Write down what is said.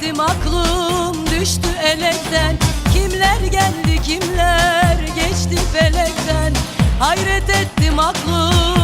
Gittim aklım düştü elekten. Kimler geldi kimler geçti felekten. Hayret ettim aklım.